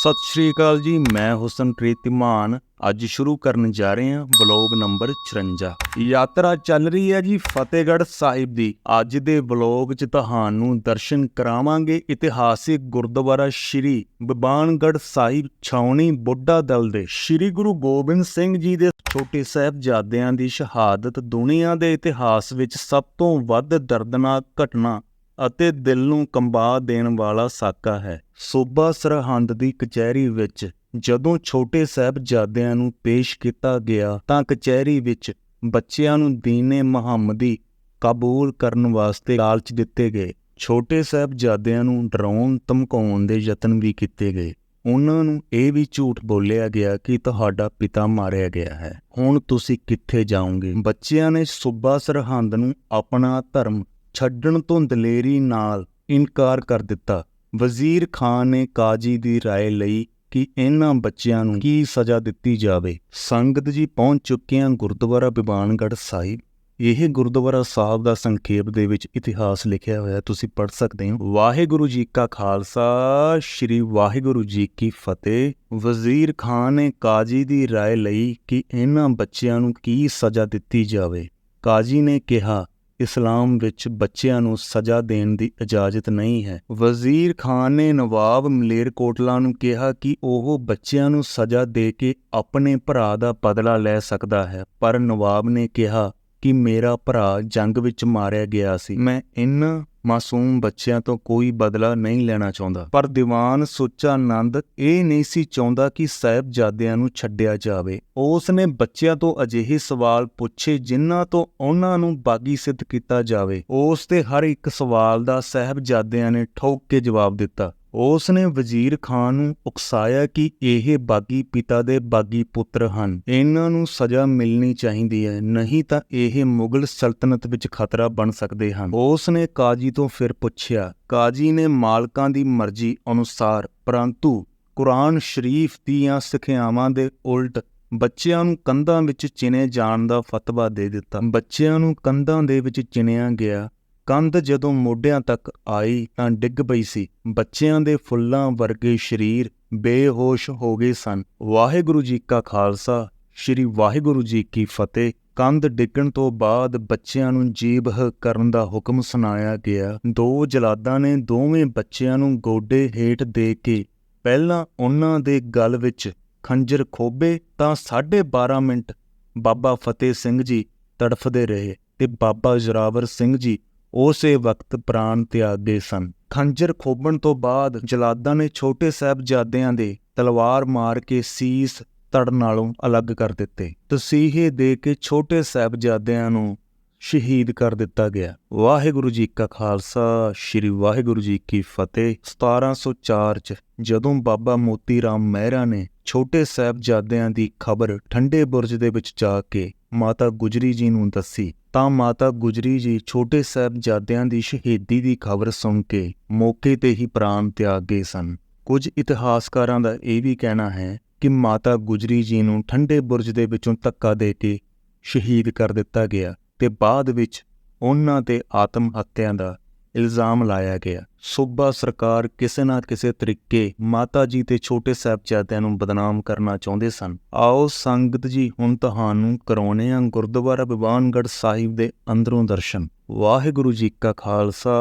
ਸਤਿ ਸ਼੍ਰੀ ਅਕਾਲ ਜੀ, ਮੈਂ ਹੁਸਨਪ੍ਰੀਤ ਧੀਮਾਨ ਅੱਜ ਸ਼ੁਰੂ ਕਰਨ ਜਾ ਰਹੇ ਹਾਂ ਬਲੌਗ ਨੰਬਰ 54 ਯਾਤਰਾ ਚੱਲ ਰਹੀ ਹੈ ਜੀ ਫਤਿਹਗੜ੍ਹ ਸਾਹਿਬ ਦੀ। ਅੱਜ ਦੇ ਬਲੌਗ 'ਚ ਤੁਹਾਨੂੰ ਦਰਸ਼ਨ ਕਰਾਵਾਂਗੇ। ਇਤਿਹਾਸਿਕ ਗੁਰਦੁਆਰਾ ਸ਼੍ਰੀ ਬਿਬਾਨਗੜ੍ਹ ਸਾਹਿਬ, ਛਾਉਣੀ ਬੁੱਢਾ ਦਲ ਦੇ। ਸ਼੍ਰੀ ਗੁਰੂ ਗੋਬਿੰਦ ਸਿੰਘ ਜੀ ਦੇ ਛੋਟੇ ਸਾਹਿਬਜ਼ਾਦਿਆਂ ਦੀ ਸ਼ਹਾਦਤ ਦੁਨੀਆ ਦੇ ਇਤਿਹਾਸ ਵਿੱਚ ਸਭ ਤੋਂ ਵੱਧ ਦਰਦਨਾਕ ਘਟਨਾ ਅਤੇ ਦਿਲ ਨੂੰ ਕੰਬਾ ਦੇਣ ਵਾਲਾ ਸਾਕਾ ਹੈ। ਸੂਬਾ ਸਰਹੰਦ ਦੀ ਕਚਹਿਰੀ ਵਿੱਚ ਜਦੋਂ ਛੋਟੇ ਸਾਹਿਬਜ਼ਾਦਿਆਂ ਨੂੰ ਪੇਸ਼ ਕੀਤਾ ਗਿਆ ਤਾਂ ਕਚਹਿਰੀ ਵਿੱਚ ਬੱਚਿਆਂ ਨੂੰ ਦੀਨੇ ਮੁਹੰਮਦੀ ਕਬੂਲ ਕਰਨ ਵਾਸਤੇ ਲਾਲਚ ਦਿੱਤੇ ਗਏ। ਛੋਟੇ ਸਾਹਿਬਜ਼ਾਦਿਆਂ ਨੂੰ ਡਰਾਉਣ, ਧਮਕਾਉਣ ਦੇ ਯਤਨ ਵੀ ਕੀਤੇ ਗਏ। ਉਹਨਾਂ ਨੂੰ ਇਹ ਵੀ ਝੂਠ ਬੋਲਿਆ ਗਿਆ ਕਿ ਤੁਹਾਡਾ ਪਿਤਾ ਮਾਰਿਆ ਗਿਆ ਹੈ। ਹੁਣ ਤੁਸੀਂ ਕਿੱਥੇ ਜਾਓਗੇ? ਬੱਚਿਆਂ ਨੇ ਸੂਬਾ ਸਰਹੰਦ ਨੂੰ ਆਪਣਾ ਧਰਮ ਛੱਡਣ ਤੋਂ ਦਲੇਰੀ ਨਾਲ ਇਨਕਾਰ ਕਰ ਦਿੱਤਾ ਵਜ਼ੀਰ ਖਾਨ ਨੇ ਕਾਜੀ ਦੀ رائے ਲਈ ਕਿ ਇਹਨਾਂ ਬੱਚਿਆਂ ਨੂੰ ਕੀ ਸਜ਼ਾ ਦਿੱਤੀ ਜਾਵੇ ਸੰਗਤ ਜੀ ਪਹੁੰਚ ਚੁੱਕੇ ਹਨ ਗੁਰਦੁਆਰਾ ਬਿਬਾਨਗੜ੍ਹ ਸਾਹਿਬ ਇਹ ਗੁਰਦੁਆਰਾ ਸਾਹਿਬ ਦਾ ਸੰਖੇਪ ਦੇ ਵਿੱਚ ਇਤਿਹਾਸ ਲਿਖਿਆ ਹੋਇਆ ਤੁਸੀਂ ਪੜ੍ਹ ਸਕਦੇ ਹੋ ਵਾਹਿਗੁਰੂ ਜੀ ਕਾ ਖਾਲਸਾ ਸ੍ਰੀ ਵਾਹਿਗੁਰੂ ਜੀ ਕੀ ਫਤਿਹ ਵਜ਼ੀਰ ਖਾਨ ਨੇ ਕਾਜੀ ਦੀ رائے ਲਈ ਕਿ ਇਹਨਾਂ ਬੱਚਿਆਂ ਨੂੰ ਕੀ ਸਜ਼ਾ ਦਿੱਤੀ ਜਾਵੇ ਕਾਜੀ ਨੇ ਕਿਹਾ ਇਸਲਾਮ ਵਿੱਚ ਬੱਚਿਆਂ ਨੂੰ ਸਜ਼ਾ ਦੇਣ ਦੀ ਇਜਾਜ਼ਤ ਨਹੀਂ ਹੈ। ਵਜ਼ੀਰ ਖਾਨ ਨੇ ਨਵਾਬ ਮਲੇਰਕੋਟਲਾ ਨੂੰ ਕਿਹਾ ਕਿ ਉਹ ਬੱਚਿਆਂ ਨੂੰ ਸਜ਼ਾ ਦੇ ਕੇ ਆਪਣੇ ਭਰਾ ਦਾ ਬਦਲਾ ਲੈ ਸਕਦਾ ਹੈ, ਪਰ ਨਵਾਬ ਨੇ ਕਿਹਾ ਕਿ ਮੇਰਾ ਭਰਾ ਜੰਗ ਵਿੱਚ ਮਾਰਿਆ ਗਿਆ ਸੀ। ਮੈਂ ਇਨ੍ਹਾਂ ਮਾਸੂਮ ਬੱਚਿਆਂ ਤੋਂ ਕੋਈ ਬਦਲਾ ਨਹੀਂ ਲੈਣਾ ਚਾਹੁੰਦਾ। ਪਰ ਦੀਵਾਨ ਸੁੱਚਾਨੰਦ ਇਹ ਨਹੀਂ ਸੀ ਚਾਹੁੰਦਾ ਕਿ ਸਾਹਿਬਜ਼ਾਦਿਆਂ ਨੂੰ ਛੱਡਿਆ ਜਾਵੇ। ਉਸ ਨੇ ਬੱਚਿਆਂ ਤੋਂ ਅਜਿਹੇ ਸਵਾਲ ਪੁੱਛੇ ਜਿਨ੍ਹਾਂ ਤੋਂ ਉਹਨਾਂ ਨੂੰ ਬਾਗੀ ਸਿੱਧ ਕੀਤਾ ਜਾਵੇ। ਉਸ ਤੇ ਹਰ ਇੱਕ ਸਵਾਲ ਦਾ ਸਾਹਿਬਜ਼ਾਦਿਆਂ ਨੇ ਠੋਕ ਕੇ ਜਵਾਬ ਦਿੱਤਾ। ਉਸ ਨੇ ਵਜ਼ੀਰ ਖਾਨ ਨੂੰ ਉਕਸਾਇਆ ਕਿ ਇਹ ਬਾਗੀ ਪਿਤਾ ਦੇ ਬਾਗੀ ਪੁੱਤਰ ਹਨ। ਇਹਨਾਂ ਨੂੰ ਸਜ਼ਾ ਮਿਲਣੀ ਚਾਹੀਦੀ ਹੈ, ਨਹੀਂ ਤਾਂ ਇਹ ਮੁਗਲ ਸਲਤਨਤ ਵਿੱਚ ਖਤਰਾ ਬਣ ਸਕਦੇ ਹਨ। ਉਸ ਨੇ ਕਾਜੀ ਤੋਂ ਫਿਰ ਪੁੱਛਿਆ, ਕਾਜੀ ਨੇ ਮਾਲਕਾਂ ਦੀ ਮਰਜ਼ੀ ਅਨੁਸਾਰ, ਪਰੰਤੂ ਕੁਰਾਨ ਸ਼ਰੀਫ ਦੀਆਂ ਸਿੱਖਿਆਵਾਂ ਦੇ ਉਲਟ ਬੱਚਿਆਂ ਨੂੰ ਕੰਧਾਂ ਵਿੱਚ ਚਿਣੇ ਜਾਣ ਦਾ ਫਤਵਾ ਦੇ ਦਿੱਤਾ। ਬੱਚਿਆਂ ਨੂੰ ਕੰਧਾਂ ਦੇ ਵਿੱਚ ਚਿਣਿਆ ਗਿਆ ਕੰਧ ਜਦੋਂ ਮੋਢਿਆਂ ਤੱਕ ਆਈ ਤਾਂ ਡਿੱਗ ਪਈ ਸੀ। ਬੱਚਿਆਂ ਦੇ ਫੁੱਲਾਂ ਵਰਗੇ ਸਰੀਰ ਬੇਹੋਸ਼ ਹੋ ਗਏ ਸਨ। ਵਾਹਿਗੁਰੂ ਜੀ ਕਾ ਖਾਲਸਾ, ਸ੍ਰੀ ਵਾਹਿਗੁਰੂ ਜੀ ਕੀ ਫਤਿਹ। ਕੰਧ ਡਿੱਗਣ ਤੋਂ ਬਾਅਦ ਬੱਚਿਆਂ ਨੂੰ ਜੀਬਹ ਕਰਨ ਦਾ ਹੁਕਮ ਸੁਣਾਇਆ ਗਿਆ। ਦੋ ਜਲਾਦਾਂ ਨੇ ਦੋਵੇਂ ਬੱਚਿਆਂ ਨੂੰ ਗੋਡੇ ਹੇਠ ਦੇ ਕੇ ਪਹਿਲਾਂ ਉਹਨਾਂ ਦੇ ਗਲ ਵਿੱਚ ਖੰਜਰ ਖੋਬੇ ਤਾਂ 12.5 ਮਿੰਟ ਬਾਬਾ ਫਤਿਹ ਸਿੰਘ ਜੀ ਤੜਫਦੇ ਰਹੇ ਤੇ ਬਾਬਾ ਜਰਾਵਰ ਸਿੰਘ ਜੀ ਉਸੇ ਵਕਤ ਪ੍ਰਾਣ ਤਿਆਗ ਗਏ ਸਨ। ਖੰਜਰ ਖੋਬਣ ਤੋਂ ਬਾਅਦ ਜਲਾਦਾਂ ਨੇ ਛੋਟੇ ਸਾਹਿਬਜ਼ਾਦਿਆਂ ਦੇ ਤਲਵਾਰ ਮਾਰ ਕੇ ਸੀਸ ਧੜ ਨਾਲੋਂ ਅਲੱਗ ਕਰ ਦਿੱਤੇ। ਤਸੀਹੇ ਦੇ ਕੇ ਛੋਟੇ ਸਾਹਿਬਜ਼ਾਦਿਆਂ ਨੂੰ ਸ਼ਹੀਦ ਕਰ ਦਿੱਤਾ ਗਿਆ। ਵਾਹਿਗੁਰੂ ਜੀ ਕਾ ਖਾਲਸਾ, ਸ੍ਰੀ ਵਾਹਿਗੁਰੂ ਜੀ ਕੀ ਫਤਿਹ। 1704 ਚ ਜਦੋਂ ਬਾਬਾ ਮੋਤੀ ਰਾਮ ਮਹਿਰਾ ਨੇ ਛੋਟੇ ਸਾਹਿਬਜ਼ਾਦਿਆਂ ਦੀ ਖਬਰ ਠੰਡੇ ਬੁਰਜ ਦੇ ਵਿੱਚ ਜਾ ਕੇ ਮਾਤਾ ਗੁਜਰੀ ਜੀ ਨੂੰ ਦੱਸੀ, ਤਾਂ ਮਾਤਾ ਗੁਜਰੀ ਜੀ ਛੋਟੇ ਸਾਹਿਬਜ਼ਾਦਿਆਂ ਦੀ ਸ਼ਹੀਦੀ ਦੀ ਖਬਰ ਸੁਣ ਕੇ ਮੌਕੇ ਤੇ ਹੀ ਪ੍ਰਾਣ ਤਿਆਗ ਗਏ ਸਨ। ਕੁਝ ਇਤਿਹਾਸਕਾਰਾਂ ਦਾ ਇਹ ਵੀ ਕਹਿਣਾ ਹੈ ਕਿ ਮਾਤਾ ਗੁਜਰੀ ਜੀ ਨੂੰ ਠੰਡੇ ਬੁਰਜ ਦੇ ਵਿੱਚੋਂ ਧੱਕਾ ਦੇ ਕੇ ਸ਼ਹੀਦ ਕਰ ਦਿੱਤਾ ਗਿਆ। ਤੇ ਬਾਅਦ ਵਿੱਚ ਉਹਨਾਂ ਤੇ ਆਤਮ ਹੱਤਿਆ ਦਾ ਇਲਜ਼ਾਮ ਲਾਇਆ ਗਿਆ। ਸੂਬਾ ਸਰਕਾਰ ਕਿਸੇ ਨਾ ਕਿਸੇ ਤਰੀਕੇ ਮਾਤਾ ਜੀ ਤੇ ਛੋਟੇ ਸਾਹਿਬਜ਼ਾਦਿਆਂ ਨੂੰ ਬਦਨਾਮ ਕਰਨਾ ਚਾਹੁੰਦੇ ਸਨ। ਆਓ ਸੰਗਤ ਜੀ, ਹੁਣ ਤੁਹਾਨੂੰ ਕਰਾਉਣੇ ਆ ਗੁਰਦੁਆਰਾ ਬਿਵਾਨਗੜ੍ਹ ਸਾਹਿਬ ਦੇ ਅੰਦਰੋਂ ਦਰਸ਼ਨ। ਵਾਹਿਗੁਰੂ ਜੀ ਕਾ ਖਾਲਸਾ,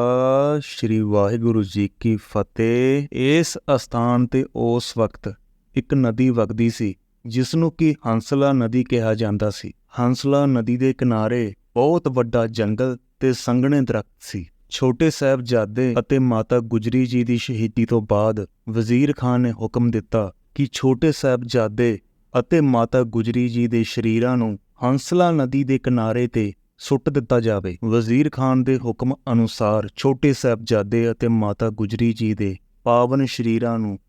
ਸ੍ਰੀ ਵਾਹਿਗੁਰੂ ਜੀ ਕੀ ਫਤਿਹ। ਇਸ ਅਸਥਾਨ ਤੇ ਉਸ ਵਕਤ ਇੱਕ ਨਦੀ ਵਗਦੀ ਸੀ ਜਿਸ ਨੂੰ ਕਿ ਹੰਸਲਾ ਨਦੀ ਕਿਹਾ ਜਾਂਦਾ ਸੀ। ਹੰਸਲਾ ਨਦੀ ਦੇ ਕਿਨਾਰੇ ਬਹੁਤ ਵੱਡਾ ਜੰਗਲ ਤੇ ਸੰਘਣੇ ਦਰਖਤ ਸੀ। ਛੋਟੇ ਸਾਹਿਬਜ਼ਾਦੇ ਅਤੇ ਮਾਤਾ ਗੁਜਰੀ ਜੀ ਦੀ ਸ਼ਹੀਦੀ ਤੋਂ ਬਾਅਦ ਵਜ਼ੀਰ ਖਾਨ ਨੇ ਹੁਕਮ ਦਿੱਤਾ ਕਿ ਛੋਟੇ ਸਾਹਿਬਜ਼ਾਦੇ ਅਤੇ ਮਾਤਾ ਗੁਜਰੀ ਜੀ ਦੇ ਸ਼ਰੀਰਾਂ ਨੂੰ ਹੰਸਲਾ ਨਦੀ ਦੇ ਕਿਨਾਰੇ ਤੇ ਸੁੱਟ ਦਿੱਤਾ ਜਾਵੇ। ਵਜ਼ੀਰ ਖਾਨ ਦੇ ਹੁਕਮ ਅਨੁਸਾਰ ਛੋਟੇ ਸਾਹਿਬਜ਼ਾਦੇ ਅਤੇ ਮਾਤਾ ਗੁਜਰੀ ਜੀ ਦੇ ਪਾਵਨ ਸ਼ਰੀਰਾਂ ਨੂੰ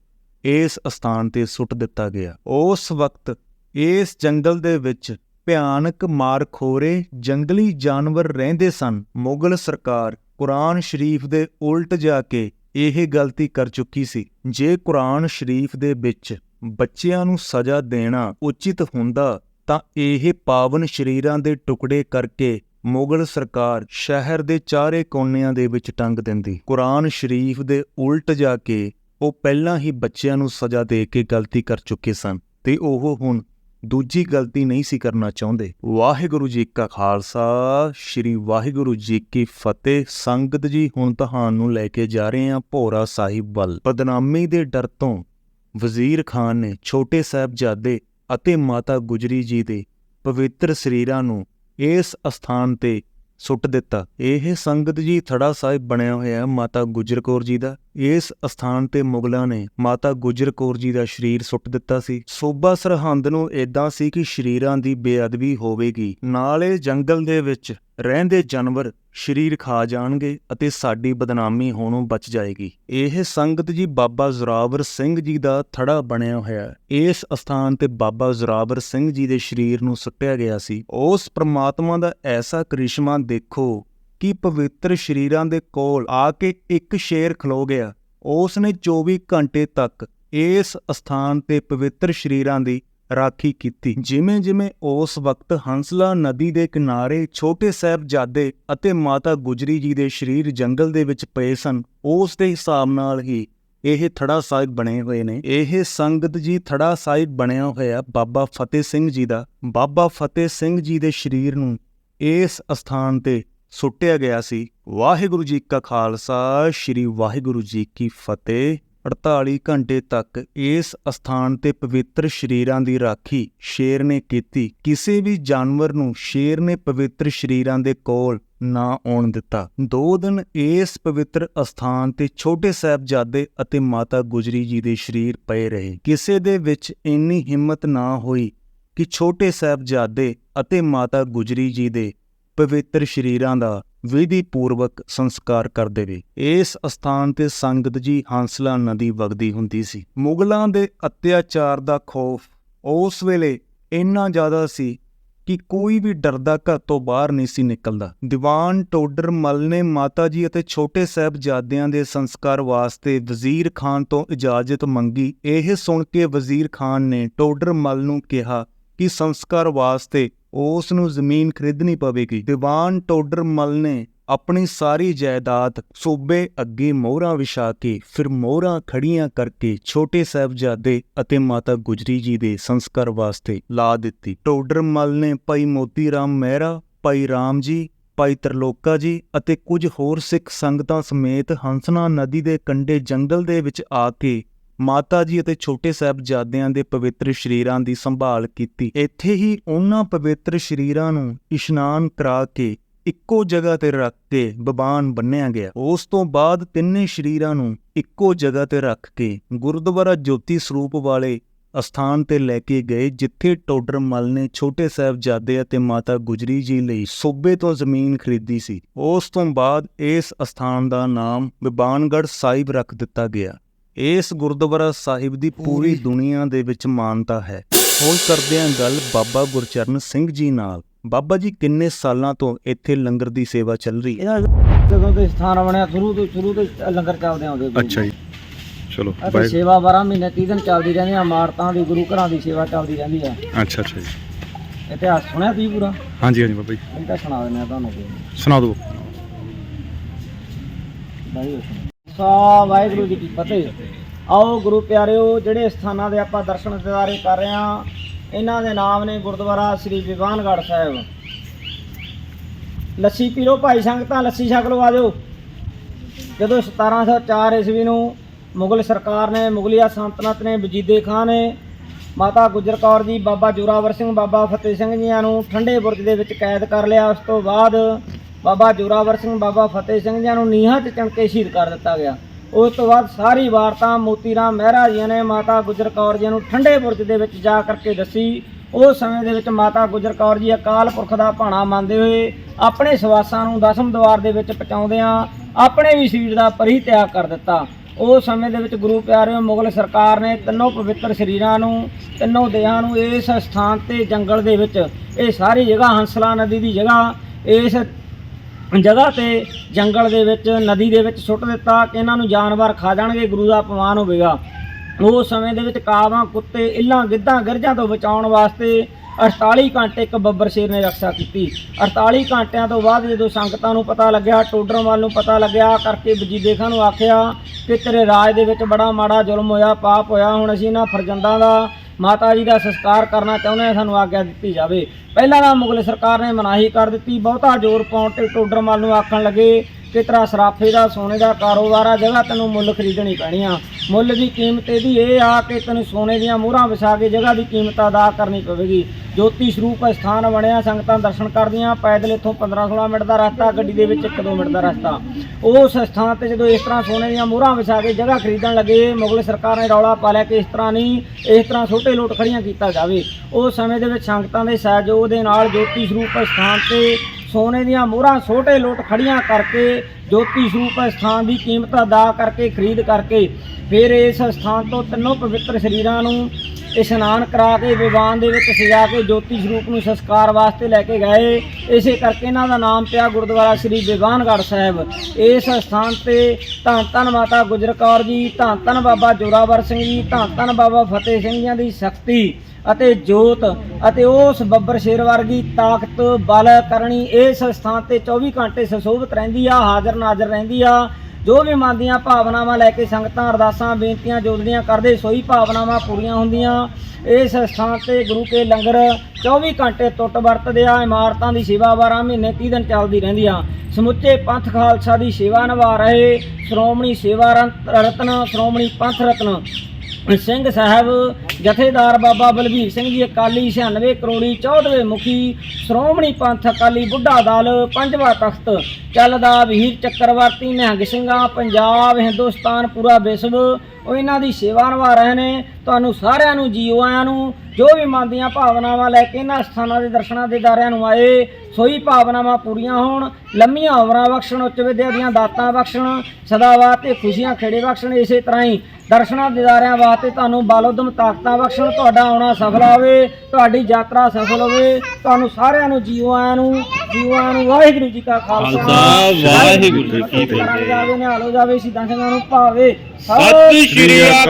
ਇਸ ਸਥਾਨ ਤੇ ਸੁੱਟ ਦਿੱਤਾ ਗਿਆ। ਉਸ ਵਕਤ ਇਸ ਜੰਗਲ ਦੇ ਵਿੱਚ ਭਿਆਨਕ ਮਾਰਖੋਰੇ ਜੰਗਲੀ ਜਾਨਵਰ ਰਹਿੰਦੇ ਸਨ। ਮੁਗਲ ਸਰਕਾਰ ਕੁਰਾਨ ਸ਼ਰੀਫ ਦੇ ਉਲਟ ਜਾ ਕੇ ਇਹ ਗਲਤੀ ਕਰ ਚੁੱਕੀ ਸੀ। ਜੇ ਕੁਰਾਨ ਸ਼ਰੀਫ ਦੇ ਵਿੱਚ ਬੱਚਿਆਂ ਨੂੰ ਸਜ਼ਾ ਦੇਣਾ ਉਚਿਤ ਹੁੰਦਾ, ਤਾਂ ਇਹ ਪਾਵਨ ਸ਼ਰੀਰਾਂ ਦੇ ਟੁਕੜੇ ਕਰਕੇ ਮੁਗਲ ਸਰਕਾਰ ਸ਼ਹਿਰ ਦੇ ਚਾਰੇ ਕੋਨਿਆਂ ਦੇ ਵਿੱਚ ਟੰਗ ਦਿੰਦੀ। ਕੁਰਾਨ ਸ਼ਰੀਫ ਦੇ ਉਲਟ ਜਾ ਕੇ ਉਹ ਪਹਿਲਾਂ ਹੀ ਬੱਚਿਆਂ ਨੂੰ ਸਜ਼ਾ ਦੇ ਕੇ ਗਲਤੀ ਕਰ ਚੁੱਕੇ ਸਨ ਤੇ ਉਹ ਹੁਣ ਦੂਜੀ ਗਲਤੀ ਨਹੀਂ ਸੀ ਕਰਨਾ ਚਾਹੁੰਦੇ। ਵਾਹਿਗੁਰੂ ਜੀ ਕਾ ਖਾਲਸਾ, ਸ੍ਰੀ ਵਾਹਿਗੁਰੂ ਜੀ ਕੀ ਫਤਿਹ। ਸੰਗਤ ਜੀ, ਹੁਣ ਤੁਹਾਨੂੰ ਲੈ ਕੇ ਜਾ ਰਹੇ ਹਾਂ ਭੋਰਾ ਸਾਹਿਬ ਵੱਲ। ਬਦਨਾਮੀ ਦੇ ਡਰ ਤੋਂ ਵਜ਼ੀਰ ਖਾਨ ਨੇ ਛੋਟੇ ਸਾਹਿਬਜ਼ਾਦੇ ਅਤੇ ਮਾਤਾ ਗੁਜਰੀ ਜੀ ਦੇ ਪਵਿੱਤਰ ਸਰੀਰਾਂ ਨੂੰ ਇਸ ਅਸਥਾਨ ਤੇ ਸੁੱਟ ਦਿੱਤਾ। ਇਹ ਸੰਗਤ ਜੀ ਥੜਾ ਸਾਹਿਬ ਬਣਿਆ ਹੋਇਆ ਮਾਤਾ ਗੁਜਰ ਕੌਰ ਜੀ ਦਾ। ਇਸ ਅਸਥਾਨ ਤੇ ਮੁਗਲਾਂ ਨੇ ਮਾਤਾ ਗੁਜਰ ਕੌਰ ਜੀ ਦਾ ਸ਼ਰੀਰ ਸੁੱਟ ਦਿੱਤਾ ਸੀ। ਸੋਬਾ ਸਰਹੰਦ ਨੂੰ ਇਦਾਂ ਸੀ ਕਿ ਸ਼ਰੀਰਾਂ ਦੀ ਬੇਅਦਬੀ ਹੋਵੇਗੀ। ਨਾਲੇ ਜੰਗਲ ਦੇ ਵਿੱਚ ਰਹਿੰਦੇ ਜਾਨਵਰ ਸ਼ਰੀਰ ਖਾ ਜਾਣਗੇ ਅਤੇ ਸਾਡੀ ਬਦਨਾਮੀ ਹੋਣੋਂ ਬਚ ਜਾਏਗੀ। ਇਹ ਸੰਗਤ ਜੀ ਬਾਬਾ ਜ਼ੋਰਾਵਰ ਸਿੰਘ ਜੀ ਦਾ ਥੜਾ ਬਣਿਆ ਹੋਇਆ ਹੈ। ਇਸ ਅਸਥਾਨ ਤੇ ਬਾਬਾ ਜ਼ੋਰਾਵਰ ਸਿੰਘ ਜੀ ਦੇ ਸ਼ਰੀਰ ਨੂੰ ਸੁੱਟਿਆ ਗਿਆ ਸੀ। ਉਸ ਪ੍ਰਮਾਤਮਾ ਦਾ ਐਸਾ ਕਰਿਸ਼ਮਾ ਦੇਖੋ ਕਿ ਪਵਿੱਤਰ ਸ਼ਰੀਰਾਂ ਦੇ ਕੋਲ ਆ ਕੇ ਇੱਕ ਸ਼ੇਰ ਖਲੋ ਗਿਆ। ਉਸ ਨੇ 24 ਘੰਟੇ ਤੱਕ ਇਸ ਅਸਥਾਨ ਤੇ ਪਵਿੱਤਰ ਸ਼ਰੀਰਾਂ ਦੀ ਰਾਖੀ ਕੀਤੀ। ਜਿਵੇਂ ਜਿਵੇਂ ਉਸ ਵਕਤ ਹੰਸਲਾ ਨਦੀ ਦੇ ਕਿਨਾਰੇ ਛੋਟੇ ਸਾਹਿਬਜ਼ਾਦੇ ਅਤੇ ਮਾਤਾ ਗੁਜਰੀ ਜੀ ਦੇ ਸ਼ਰੀਰ ਜੰਗਲ ਦੇ ਵਿੱਚ ਪਏ ਸਨ, ਉਸ ਦੇ ਹਿਸਾਬ ਨਾਲ ਹੀ ਇਹ ਥੜਾ ਸਾਹਿਬ ਬਣੇ ਹੋਏ ਨੇ। ਇਹ ਸੰਗਤ ਜੀ ਥੜਾ ਸਾਹਿਬ ਬਣਿਆ ਹੋਇਆ ਬਾਬਾ ਫਤਿਹ ਸਿੰਘ ਜੀ ਦਾ। ਬਾਬਾ ਫਤਿਹ ਸਿੰਘ ਜੀ ਦੇ ਸ਼ਰੀਰ ਨੂੰ ਇਸ ਅਸਥਾਨ ਤੇ ਸੁੱਟਿਆ ਗਿਆ ਸੀ। ਵਾਹਿਗੁਰੂ ਜੀ ਕਾ ਖਾਲਸਾ, ਸ੍ਰੀ ਵਾਹਿਗੁਰੂ ਜੀ ਕੀ ਫਤਿਹ। 48 ਘੰਟੇ ਤੱਕ ਇਸ ਅਸਥਾਨ ਤੇ ਪਵਿੱਤਰ ਸ਼ਰੀਰਾਂ ਦੀ ਰਾਖੀ ਸ਼ੇਰ ਨੇ ਕੀਤੀ। ਕਿਸੇ ਵੀ ਜਾਨਵਰ ਨੂੰ ਸ਼ੇਰ ਨੇ ਪਵਿੱਤਰ ਸ਼ਰੀਰਾਂ ਦੇ ਕੋਲ ਨਾ ਆਉਣ ਦਿੱਤਾ। ਦੋ ਦਿਨ ਇਸ ਪਵਿੱਤਰ ਅਸਥਾਨ ਤੇ ਛੋਟੇ ਸਾਹਿਬਜ਼ਾਦੇ ਅਤੇ ਮਾਤਾ ਗੁਜਰੀ ਜੀ ਦੇ ਸ਼ਰੀਰ ਪਏ ਰਹੇ। ਕਿਸੇ ਦੇ ਵਿੱਚ ਇੰਨੀ ਹਿੰਮਤ ਨਾ ਹੋਈ ਕਿ ਛੋਟੇ ਸਾਹਿਬਜ਼ਾਦੇ ਅਤੇ ਮਾਤਾ ਗੁਜਰੀ ਜੀ ਦੇ ਪਵਿੱਤਰ ਸ਼ਰੀਰਾਂ ਦਾ ਵਿਧੀ ਪੂਰਵਕ ਸੰਸਕਾਰ ਕਰ ਦੇਵੇ ਇਸ ਅਸਥਾਨ ਤੇ ਸੰਗਤ ਜੀ ਹੰਸਲਾ ਨਦੀ ਵਗਦੀ ਹੁੰਦੀ ਸੀ। ਮੁਗਲਾਂ ਦੇ ਅਤਿਆਚਾਰ ਦਾ ਖੌਫ ਉਸ ਵੇਲੇ ਇੰਨਾ ਜ਼ਿਆਦਾ ਸੀ ਕਿ ਕੋਈ ਵੀ ਡਰਦਾ ਘਰ ਤੋਂ ਬਾਹਰ ਨਹੀਂ ਸੀ ਨਿਕਲਦਾ। ਦੀਵਾਨ ਟੋਡਰ ਮਲ ਨੇ ਮਾਤਾ ਜੀ ਅਤੇ ਛੋਟੇ ਸਾਹਿਬਜ਼ਾਦਿਆਂ ਦੇ ਸੰਸਕਾਰ ਵਾਸਤੇ ਵਜ਼ੀਰ ਖਾਨ ਤੋਂ ਇਜਾਜ਼ਤ ਮੰਗੀ। ਇਹ ਸੁਣ ਕੇ ਵਜ਼ੀਰ ਖਾਨ ਨੇ ਟੋਡਰ ਮਲ ਨੂੰ ਕਿਹਾ ਕਿ ਸੰਸਕਾਰ ਵਾਸਤੇ ਉਸ ਨੂੰ ਜ਼ਮੀਨ ਖਰੀਦਣੀ ਪਵੇਗੀ। ਦੀਵਾਨ ਟੋਡਰ ਮਲ ਨੇ ਆਪਣੀ ਸਾਰੀ ਜਾਇਦਾਦ ਸੂਬੇ ਅੱਗੇ ਮੋਹਰਾਂ ਵਿਛਾ ਕੇ, ਫਿਰ ਮੋਹਰਾਂ ਖੜੀਆਂ ਕਰਕੇ ਛੋਟੇ ਸਾਹਿਬਜ਼ਾਦੇ ਅਤੇ ਮਾਤਾ ਗੁਜਰੀ ਜੀ ਦੇ ਸੰਸਕਾਰ ਵਾਸਤੇ ਲਾ ਦਿੱਤੀ। ਟੋਡਰਮਲ ਨੇ ਭਾਈ ਮੋਤੀ ਰਾਮ ਮਹਿਰਾ, ਭਾਈ ਰਾਮ ਜੀ, ਭਾਈ ਤਰਲੋਕਾ ਜੀ ਅਤੇ ਕੁਝ ਹੋਰ ਸਿੱਖ ਸੰਗਤਾਂ ਸਮੇਤ ਹੰਸਨਾ ਨਦੀ ਦੇ ਕੰਢੇ ਜੰਗਲ ਦੇ ਵਿੱਚ ਆ ਕੇ ਮਾਤਾ ਜੀ ਅਤੇ ਛੋਟੇ ਸਾਹਿਬਜ਼ਾਦਿਆਂ ਦੇ ਪਵਿੱਤਰ ਸ਼ਰੀਰਾਂ ਦੀ ਸੰਭਾਲ ਕੀਤੀ। ਇੱਥੇ ਹੀ ਉਹਨਾਂ ਪਵਿੱਤਰ ਸ਼ਰੀਰਾਂ ਨੂੰ ਇਸ਼ਨਾਨ ਕਰਾ ਕੇ ਇੱਕੋ ਜਗ੍ਹਾ ਤੇ ਰੱਖ ਕੇ ਬਬਾਨ ਬੰਨਿਆ ਗਿਆ। ਉਸ ਤੋਂ ਬਾਅਦ ਤਿੰਨੇ ਸ਼ਰੀਰਾਂ ਨੂੰ ਇੱਕੋ ਜਗ੍ਹਾ ਤੇ ਰੱਖ ਕੇ ਗੁਰਦੁਆਰਾ ਜੋਤੀ ਸਰੂਪ ਵਾਲੇ ਅਸਥਾਨ ਤੇ ਲੈ ਕੇ ਗਏ, ਜਿੱਥੇ ਟੋਡਰ ਮਲ ਨੇ ਛੋਟੇ ਸਾਹਿਬਜ਼ਾਦੇ ਅਤੇ ਮਾਤਾ ਗੁਜਰੀ ਜੀ ਲਈ ਸੂਬੇ ਤੋਂ ਜ਼ਮੀਨ ਖਰੀਦੀ ਸੀ। ਉਸ ਤੋਂ ਬਾਅਦ ਇਸ ਅਸਥਾਨ ਦਾ ਨਾਮ ਬਿਬਾਨਗੜ੍ਹ ਸਾਹਿਬ ਰੱਖ ਦਿੱਤਾ ਗਿਆ। ਇਸ ਗੁਰਦੁਆਰਾ ਸਾਹਿਬ ਦੀ ਪੂਰੀ ਦੁਨੀਆ ਦੇ ਵਿੱਚ ਮਾਨਤਾ ਹੈ। ਹੁਣ ਕਰਦੇ ਹਾਂ ਗੱਲ ਬਾਬਾ ਗੁਰਚਰਨ ਸਿੰਘ ਜੀ ਨਾਲ। ਬਾਬਾ ਜੀ ਕਿੰਨੇ ਸਾਲਾਂ ਤੋਂ ਇੱਥੇ ਲੰਗਰ ਦੀ ਸੇਵਾ ਚੱਲ ਰਹੀ ਹੈ? ਜਦੋਂ ਤੋਂ ਸਥਾਨ ਬਣਿਆ ਸ਼ੁਰੂ ਤੋਂ ਸ਼ੁਰੂ ਤੋਂ ਲੰਗਰ ਚੱਲਦੇ ਆਉਂਦੇ ਅੱਛਾ ਜੀ। ਚਲੋ ਅਤੇ ਸੇਵਾ 12 ਮਹੀਨੇ 30 ਦਿਨ ਚੱਲਦੀ ਰਹਿੰਦੀ ਆ ਮਾਰਤਾਂ ਦੀ ਗੁਰੂ ਘਰਾਂ ਦੀ ਸੇਵਾ ਚੱਲਦੀ ਰਹਿੰਦੀ ਆ। ਅੱਛਾ ਅੱਛਾ ਜੀ। ਇਤਿਹਾਸ ਸੁਣਿਆ ਤੁਸੀਂ ਪੂਰਾ? ਹਾਂਜੀ ਹਾਂਜੀ ਬਾਬਾ ਜੀ। ਇਹ ਤਾਂ ਸੁਣਾ ਦਿੰਦੇ ਆ ਤੁਹਾਨੂੰ ਸੁਣਾ ਦਿਓ। ਸਾ ਵਾਹਿਗੁਰੂ ਜੀ ਕੀ ਫਤਿਹ। ਆਓ ਗੁਰੂ ਪਿਆਰਿਓ, ਜਿਹੜੇ ਸਥਾਨਾਂ ਦੇ ਆਪਾਂ ਦਰਸ਼ਨ ਦਿਦਾਰੇ ਕਰ ਰਹੇ ਹਾਂ, ਇਹਨਾਂ ਦੇ ਨਾਮ ਨੇ ਗੁਰਦੁਆਰਾ ਸ੍ਰੀ ਵਿਵਾਨਗੜ੍ਹ ਸਾਹਿਬ। ਲੱਸੀ ਪੀ ਲਓ ਭਾਈ ਸੰਗਤਾਂ ਲੱਸੀ ਛਕ ਲਓ ਆਜੋ ਜਦੋਂ 1704 ਈਸਵੀ ਨੂੰ ਮੁਗਲ ਸਰਕਾਰ ਨੇ, ਮੁਗਲਿਆ ਸੰਤਨਤ ਨੇ, ਵਜੀਦੇ ਖਾਨ ਨੇ, ਮਾਤਾ ਗੁਜਰ ਕੌਰ ਜੀ, ਬਾਬਾ ਜੋਰਾਵਰ ਸਿੰਘ, ਬਾਬਾ ਫਤਿਹ ਸਿੰਘ ਜੀਆਂ ਨੂੰ ਠੰਡੇ ਬੁਰਜ ਦੇ ਵਿੱਚ ਕੈਦ ਕਰ ਲਿਆ। ਉਸ ਤੋਂ ਬਾਅਦ ਬਾਬਾ ਜੋਰਾਵਰ ਸਿੰਘ, ਬਾਬਾ ਫਤਿਹ ਸਿੰਘ ਜੀ ਨੂੰ ਨੀਹਾਂ 'ਚ ਚਿਣ ਕੇ ਸ਼ਹੀਦ ਕਰ ਦਿੱਤਾ ਗਿਆ। ਉਸ ਤੋਂ ਬਾਅਦ ਸਾਰੀ ਵਾਰਤਾ ਮੋਤੀ ਰਾਮ ਮਹਿਰਾ ਜੀ ਨੇ ਮਾਤਾ ਗੁਜਰ ਕੌਰ ਜੀ ਨੂੰ ਠੰਡੇ ਬੁਰਜ ਦੇ ਵਿੱਚ ਜਾ ਕਰਕੇ ਦੱਸੀ। ਉਸ ਸਮੇਂ ਦੇ ਵਿੱਚ ਮਾਤਾ ਗੁਜਰ ਕੌਰ ਜੀ ਅਕਾਲ ਪੁਰਖ ਦਾ ਭਾਣਾ ਮੰਨਦੇ ਹੋਏ ਆਪਣੇ ਸਵਾਸਾਂ ਨੂੰ ਦਸਮ ਦਵਾਰ ਦੇ ਵਿੱਚ ਪਹੁੰਚਾਉਂਦਿਆਂ ਆਪਣੇ ਵੀ ਸਰੀਰ ਦਾ ਪਰਿਤਿਆਗ ਕਰ ਦਿੱਤਾ। ਉਸ ਸਮੇਂ ਦੇ ਵਿੱਚ ਗੁਰੂ ਪਿਆਰਿਓ ਮੁਗਲ ਸਰਕਾਰ ਨੇ ਤਿੰਨੋਂ ਪਵਿੱਤਰ ਸਰੀਰਾਂ ਨੂੰ, ਤਿੰਨੋਂ ਦੇਹਾਂ ਨੂੰ ਇਸ ਸਥਾਨ ਤੇ ਜੰਗਲ ਦੇ ਵਿੱਚ, ਇਹ ਸਾਰੀ ਜਗ੍ਹਾ ਹੰਸਲਾ ਨਦੀ ਦੀ ਜਗ੍ਹਾ, ਇਸ ਜਗ੍ਹਾ ਤੇ ਜੰਗਲ ਦੇ ਵਿੱਚ, ਨਦੀ ਦੇ ਵਿੱਚ ਸੁੱਟ ਦਿੱਤਾ ਕਿ ਇਹਨਾਂ ਨੂੰ ਜਾਨਵਰ ਖਾ ਜਾਣਗੇ, ਗੁਰੂ ਦਾ ਅਪਮਾਨ ਹੋਵੇਗਾ। ਉਸ ਸਮੇਂ ਦੇ ਵਿੱਚ ਕਾਵਾਂ, ਕੁੱਤੇ ਇੱਲਾਂ ਗਿੱਧਾਂ, ਗਿਰਜਾਂ ਤੋਂ ਬਚਾਉਣ ਵਾਸਤੇ 48 ਘੰਟੇ ਇੱਕ ਬੱਬਰ ਸ਼ੇਰ ਨੇ ਰੱਖਿਆ ਕੀਤੀ। 48 ਘੰਟਿਆਂ ਤੋਂ ਬਾਅਦ ਜਦੋਂ ਸੰਗਤਾਂ ਨੂੰ ਪਤਾ ਲੱਗਿਆ ਟੋਡਰਮਲ ਨੂੰ ਪਤਾ ਲੱਗਿਆ ਕਰਕੇ ਵਜੀਦੇ ਖਾਨ ਨੂੰ ਆਖਿਆ ਕਿ ਤੇਰੇ ਰਾਜ ਦੇ ਵਿੱਚ ਬੜਾ ਮਾੜਾ ਜ਼ੁਲਮ ਹੋਇਆ, ਪਾਪ ਹੋਇਆ, ਹੁਣ ਅਸੀਂ ਇਹਨਾਂ ਫਰਜ਼ੰਦਾਂ ਦਾ ਮਾਤਾ ਜੀ ਦਾ ਸੰਸਕਾਰ ਕਰਨਾ ਚਾਹੁੰਦੇ ਹਾਂ, ਸਾਨੂੰ ਆਗਿਆ ਦਿੱਤੀ ਜਾਵੇ। ਪਹਿਲਾਂ ਤਾਂ ਮੁਗਲ ਸਰਕਾਰ ਨੇ ਮਨਾਹੀ ਕਰ ਦਿੱਤੀ, ਬਹੁਤਾ ਜ਼ੋਰ ਪਾਉਣ ਤੇ ਟੋਡਰਮਲ ਨੂੰ ਆਖਣ ਲੱਗੇ। ਕਿ ਤੇਰਾ ਸਰਾਫੇ ਦਾ, ਸੋਨੇ ਦਾ ਕਾਰੋਬਾਰ ਆ, ਜਗ੍ਹਾ ਤੈਨੂੰ ਮੁੱਲ ਖਰੀਦਣੀ ਪੈਣੀ ਆ ਮੁੱਲ ਦੀ ਕੀਮਤ ਇਹਦੀ ਇਹ ਆ ਕਿ ਤੈਨੂੰ ਸੋਨੇ ਦੀਆਂ ਮੋਹਰਾਂ ਵਿਛਾ ਕੇ ਜਗ੍ਹਾ ਦੀ ਕੀਮਤ ਅਦਾ ਕਰਨੀ ਪਵੇਗੀ। ਜੋਤੀ ਸਰੂਪ ਸਥਾਨ ਬਣਿਆ, ਸੰਗਤਾਂ ਦਰਸ਼ਨ ਕਰਦੀਆਂ, ਪੈਦਲ ਇੱਥੋਂ 15-16 ਮਿੰਟ ਦਾ ਰਸਤਾ, ਗੱਡੀ ਦੇ ਵਿੱਚ 1-2 ਮਿੰਟ ਦਾ ਰਸਤਾ। ਉਸ ਸਥਾਨ ਤੇ ਜਦੋਂ ਇਸ ਤਰ੍ਹਾਂ ਸੋਨੇ ਦੀਆਂ ਮੋਹਰਾਂ ਵਿਛਾ ਕੇ ਜਗ੍ਹਾ ਖਰੀਦਣ ਲੱਗੇ, ਮੁਗਲ ਸਰਕਾਰ ਨੇ ਰੌਲਾ ਪਾ ਲਿਆ ਕਿ ਇਸ ਤਰ੍ਹਾਂ ਨਹੀਂ, ਇਸ ਤਰ੍ਹਾਂ ਛੋਟੇ ਲੋਟ ਖੜੀਆਂ ਕੀਤਾ ਜਾਵੇ। ਉਸ ਸਮੇਂ ਦੇ ਵਿੱਚ ਸੰਗਤਾਂ ਦੇ ਸਹਿਯੋਗ ਦੇ ਨਾਲ ਜੋਤੀ ਸਰੂਪ ਸਥਾਨ ਤੇ ਸੋਨੇ ਦੀਆਂ ਮੋਹਰਾਂ ਛੋਟੇ ਲੋਟ ਖੜੀਆਂ ਕਰਕੇ, ਜੋਤੀ ਸਰੂਪ ਸਥਾਨ ਦੀ ਕੀਮਤ ਅਦਾ ਕਰਕੇ, ਖਰੀਦ ਕਰਕੇ ਫਿਰ ਇਸ ਸਥਾਨ ਤੋਂ ਤਿੰਨੋਂ ਪਵਿੱਤਰ ਸਰੀਰਾਂ ਨੂੰ ਇਸ਼ਨਾਨ ਕਰਾ ਕੇ, ਵਿਵਾਨ ਦੇ ਵਿੱਚ ਸਜਾ ਕੇ, ਜੋਤੀ ਸਰੂਪ ਨੂੰ ਸੰਸਕਾਰ ਵਾਸਤੇ ਲੈ ਕੇ ਗਏ। ਇਸੇ ਕਰਕੇ ਇਹਨਾਂ ਦਾ ਨਾਮ ਪਿਆ ਗੁਰਦੁਆਰਾ ਸ੍ਰੀ ਵਿਵਾਨਗੜ੍ਹ ਸਾਹਿਬ। ਇਸ ਸਥਾਨ ਤੇ ਧੰਨ ਧੰਨ ਮਾਤਾ ਗੁਜਰ ਕੌਰ ਜੀ, ਧੰਨ ਧੰਨ ਬਾਬਾ ਜੋਰਾਵਰ ਸਿੰਘ ਜੀ, ਧੰਨ ਧੰਨ ਬਾਬਾ ਫਤਿਹ ਸਿੰਘ ਜੀ ਦੀ ਸ਼ਕਤੀ ਅਤੇ ਜੋਤ ਅਤੇ ਉਸ ਬੱਬਰ ਸ਼ੇਰ ਵਰਗੀ ਤਾਕਤ ਬਲ ਕਰਨੀ ਇਸ ਸਥਾਨ ਤੇ 24 ਘੰਟੇ ਸੁਸੋਭਿਤ ਰਹਿੰਦੀ ਆ, ਹਾਜ਼ਰ ਨਾਜ਼ਰ ਰਹਿੰਦੀ ਆ। ਜੋ ਵੀ ਮਨ ਦੀਆਂ ਭਾਵਨਾਵਾਂ ਲੈ ਕੇ ਸੰਗਤਾਂ ਅਰਦਾਸਾਂ, ਬੇਨਤੀਆਂ ਜੋਦੜੀਆਂ ਕਰਦੇ ਸੋਈ ਭਾਵਨਾਵਾਂ ਪੂਰੀਆਂ ਹੁੰਦੀਆਂ। ਇਸ ਸਥਾਨ ਤੇ ਗੁਰੂ ਕੇ ਲੰਗਰ 24 ਘੰਟੇ ਟੁੱਟ ਵਰਤਦੇ ਆ, ਇਮਾਰਤਾਂ ਦੀ ਸੇਵਾ 12 ਮਹੀਨੇ 30 ਦਿਨ ਚੱਲਦੀ ਰਹਿੰਦੀ ਆ। ਸਮੁੱਚੇ ਪੰਥ ਖਾਲਸਾ ਦੀ ਸੇਵਾ ਨਿਭਾ ਰਹੇ ਸ਼੍ਰੋਮਣੀ ਸੇਵਾ ਰਤ- ਰਤਨ ਸ਼੍ਰੋਮਣੀ ਪੰਥ ਰਤਨ। ਸਿੰਘ ਸਾਹਿਬ, ਜਥੇਦਾਰ ਬਾਬਾ ਬਲਬੀਰ ਸਿੰਘ ਜੀ ਅਕਾਲੀ 96 ਕਰੋੜੀ 14ਵੇਂ ਮੁਖੀ, ਸ਼੍ਰੋਮਣੀ ਪੰਥ ਅਕਾਲੀ ਬੁੱਢਾ ਦਲ, ਪੰਜਵਾਂ ਤਖਤ, ਚੱਲਦਾ ਵੀਰ ਚੱਕਰਵਰਤੀ ਨਿਹੰਗ ਸਿੰਘਾਂ, ਪੰਜਾਬ, ਹਿੰਦੁਸਤਾਨ ਪੂਰਾ ਵਿਸ਼ਵ ਉਹ ਇਹਨਾਂ ਦੀ ਸੇਵਾ ਨਿਭਾ ਰਹੇ ਨੇ, ਤੁਹਾਨੂੰ ਸਾਰਿਆਂ ਨੂੰ ਜੀਓ ਆਇਆਂ ਨੂੰ, ਜੋ ਵੀ ਮਨ ਦੀਆਂ ਭਾਵਨਾਵਾਂ ਲੈ ਕੇ ਇਹਨਾਂ ਸਥਾਨਾਂ ਦੇ ਦਰਸ਼ਨਾਂ ਦੇ ਦਾਰਿਆਂ ਨੂੰ ਆਏ, ਸੋਈ ਭਾਵਨਾਵਾਂ ਪੂਰੀਆਂ ਹੋਣ, ਲੰਮੀਆਂ ਉਮਰਾਂ ਬਖਸ਼ਣ, ਉੱਚ ਵਿਦਿਆ ਦੀਆਂ ਦਾਤਾਂ ਬਖਸ਼ਣ ਸਦਾਵਾਰ ਤੇ ਖੁਸ਼ੀਆਂ ਖੇੜੇ ਬਖਸ਼ਣ, ਇਸੇ ਤਰ੍ਹਾਂ ਹੀ ਦਰਸ਼ਨਾਂ ਦਿਦਾਰਿਆਂ ਵਾਸਤੇ ਤੁਹਾਨੂੰ ਬਲ ਉਦਮ ਤਾਕਤਾਂ ਬਖਸ਼ਣ, ਤੁਹਾਡਾ ਆਉਣਾ ਸਫਲ ਹੋਵੇ ਤੁਹਾਡੀ ਯਾਤਰਾ ਸਫਲ ਹੋਵੇ, ਤੁਹਾਨੂੰ ਸਾਰਿਆਂ ਨੂੰ ਜੀਓ ਆਇਆਂ ਨੂੰ ਆਇਆਂ ਨੂੰ ਵਾਹਿਗੁਰੂ ਜੀ ਕਾ ਖਾਲਸਾ। ਖਾਲਸਾ, ਵਾਹਿਗੁਰੂ ਜੀ ਕੀ ਫਤਿਹ। ਜਾਵੇ ਨਿਹਾਲ ਹੋ ਜਾਵੇ ਸਿੱਧਾਂ ਸਿੰਘਾਂ ਨੂੰ ਭਾਵੇ। ਸਤਿ ਸ਼੍ਰੀ ਅਕਾਲ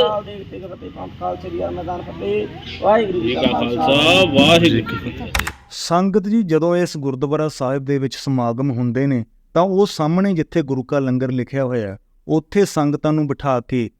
ਕਾਲ ਦੇਖਤੇ ਕੇ ਫਤਿਹ ਪੰਥ ਕਾਲ ਸ੍ਰੀ ਹਰਿ ਮੈਦਾਨ ਫਤਿਹ ਵਾਹਿਗੁਰੂ ਜੀ ਜੀ ਕਾ ਕਾ ਖਾਲਸਾ। ਖਾਲਸਾ ਵਾਹਿਗੁਰੂ ਜੀ ਕੀ ਫਤਿਹ। ਸੰਗਤ ਜੀ ਜਦੋਂ ਇਸ ਗੁਰਦੁਆਰਾ ਸਾਹਿਬ ਦੇ ਵਿੱਚ ਸਮਾਗਮ ਹੁੰਦੇ ਨੇ ਤਾਂ ਉਹ ਸਾਹਮਣੇ ਜਿੱਥੇ ਗੁਰੂ ਕਾ ਲੰਗਰ ਲਿਖਿਆ ਹੋਇਆ ਹੈ, ਉੱਥੇ ਸੰਗਤਾਂ ਨੂੰ ਬਿਠਾ ਕੇ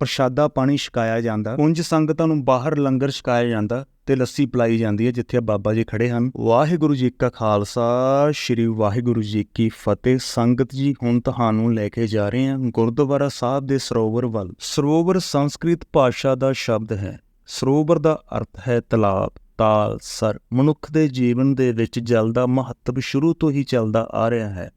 ਪ੍ਰਸ਼ਾਦਾ ਪਾਣੀ ਛਕਾਇਆ ਜਾਂਦਾ। ਉਂਝ ਸੰਗਤਾਂ ਨੂੰ ਬਾਹਰ ਲੰਗਰ ਛਕਾਇਆ ਜਾਂਦਾ। ਤੇ ਲੱਸੀ ਪਲਾਈ ਜਾਂਦੀ ਹੈ, ਜਿੱਥੇ ਬਾਬਾ ਜੀ ਖੜੇ ਹਨ। ਵਾਹਿਗੁਰੂ ਜੀ ਕਾ ਖਾਲਸਾ, ਸ੍ਰੀ ਵਾਹਿਗੁਰੂ ਜੀ ਕੀ ਫਤਿਹ। ਸੰਗਤ ਜੀ, ਹੁਣ ਤੁਹਾਨੂੰ ਲੈ ਕੇ ਜਾ ਰਹੇ ਹਾਂ ਗੁਰਦੁਆਰਾ ਸਾਹਿਬ ਦੇ ਸਰੋਵਰ ਵੱਲ। ਸਰੋਵਰ ਸੰਸਕ੍ਰਿਤ ਭਾਸ਼ਾ ਦਾ ਸ਼ਬਦ ਹੈ। ਸਰੋਵਰ ਦਾ ਅਰਥ ਹੈ ਤਲਾਬ, ਤਾਲ, ਸਰ। ਮਨੁੱਖ ਦੇ ਜੀਵਨ ਦੇ ਵਿੱਚ ਜਲ ਦਾ ਮਹੱਤਵ ਸ਼ੁਰੂ ਤੋਂ ਹੀ ਚੱਲਦਾ ਆ ਰਿਹਾ ਹੈ।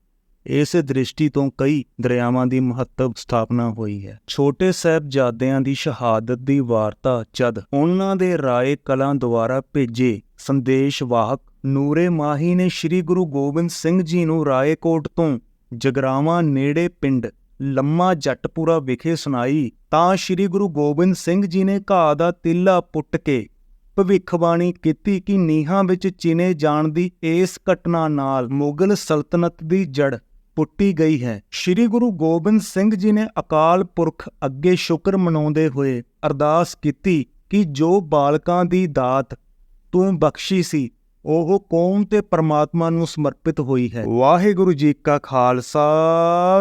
ਇਸ ਦ੍ਰਿਸ਼ਟੀ ਤੋਂ ਕਈ ਦਰਿਆਵਾਂ ਦੀ ਮਹੱਤਵ ਸਥਾਪਨਾ ਹੋਈ ਹੈ। ਛੋਟੇ ਸਾਹਿਬਜ਼ਾਦਿਆਂ ਦੀ ਸ਼ਹਾਦਤ ਦੀ ਵਾਰਤਾ ਜਦ ਉਹਨਾਂ ਦੇ ਰਾਏ ਕਲਾਂ ਦੁਆਰਾ ਭੇਜੇ ਸੰਦੇਸ਼ ਵਾਹਕ ਨੂਰੇ ਮਾਹੀ ਨੇ ਸ੍ਰੀ ਗੁਰੂ ਗੋਬਿੰਦ ਸਿੰਘ ਜੀ ਨੂੰ ਰਾਏਕੋਟ ਤੋਂ ਜਗਰਾਵਾਂ ਨੇੜੇ ਪਿੰਡ ਲੰਮਾ ਜੱਟਪੁਰਾ ਵਿਖੇ ਸੁਣਾਈ, ਤਾਂ ਸ੍ਰੀ ਗੁਰੂ ਗੋਬਿੰਦ ਸਿੰਘ ਜੀ ਨੇ ਘਾਹ ਦਾ ਤਿੱਲਾ ਪੁੱਟ ਕੇ ਭਵਿੱਖਬਾਣੀ ਕੀਤੀ ਕਿ ਨੀਹਾਂ ਵਿੱਚ ਚਿਨੇ ਜਾਣ ਦੀ ਇਸ ਘਟਨਾ ਨਾਲ ਮੁਗਲ ਸਲਤਨਤ ਦੀ ਜੜ ਪੁੱਟੀ ਗਈ ਹੈ। ਸ੍ਰੀ ਗੁਰੂ ਗੋਬਿੰਦ ਸਿੰਘ ਜੀ ਨੇ ਅਕਾਲ ਪੁਰਖ ਅੱਗੇ ਸ਼ੁਕਰ ਮਨਾਉਂਦੇ ਹੋਏ ਅਰਦਾਸ ਕੀਤੀ ਕਿ ਜੋ ਬਾਲਕਾਂ ਦੀ ਦਾਤ ਤੂੰ ਬਖਸ਼ੀ ਸੀ ਉਹ ਕੌਮ ਤੇ ਪਰਮਾਤਮਾ ਨੂੰ ਸਮਰਪਿਤ ਹੋਈ ਹੈ। ਵਾਹਿਗੁਰੂ ਜੀ ਕਾ ਖਾਲਸਾ,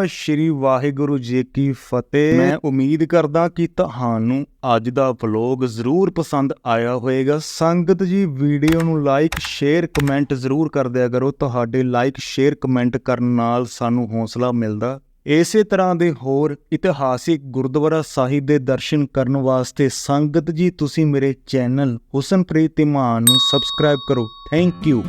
ਸ੍ਰੀ ਵਾਹਿਗੁਰੂ ਜੀ ਕੀ ਫਤਿਹ। ਮੈਂ ਉਮੀਦ ਕਰਦਾ ਕਿ ਤੁਹਾਨੂੰ ਅੱਜ ਦਾ ਵਲੌਗ ਜ਼ਰੂਰ ਪਸੰਦ ਆਇਆ ਹੋਵੇਗਾ। ਸੰਗਤ ਜੀ, ਵੀਡੀਓ ਨੂੰ ਲਾਈਕ, ਸ਼ੇਅਰ, ਕਮੈਂਟ ਜ਼ਰੂਰ ਕਰ ਦਿਆ ਕਰੋ। ਤੁਹਾਡੇ ਲਾਈਕ, ਸ਼ੇਅਰ, ਕਮੈਂਟ ਕਰਨ ਨਾਲ ਸਾਨੂੰ ਹੌਸਲਾ ਮਿਲਦਾ। ਇਸੇ ਤਰ੍ਹਾਂ ਦੇ ਹੋਰ ਇਤਿਹਾਸਿਕ ਗੁਰਦੁਆਰਾ ਸਾਹਿਬ ਦੇ ਦਰਸ਼ਨ ਕਰਨ ਵਾਸਤੇ ਸੰਗਤ ਜੀ, ਤੁਸੀਂ ਮੇਰੇ ਚੈਨਲ ਹੁਸਨਪ੍ਰੀਤ ਇਮਾਨ ਨੂੰ ਸਬਸਕ੍ਰਾਈਬ ਕਰੋ। Thank you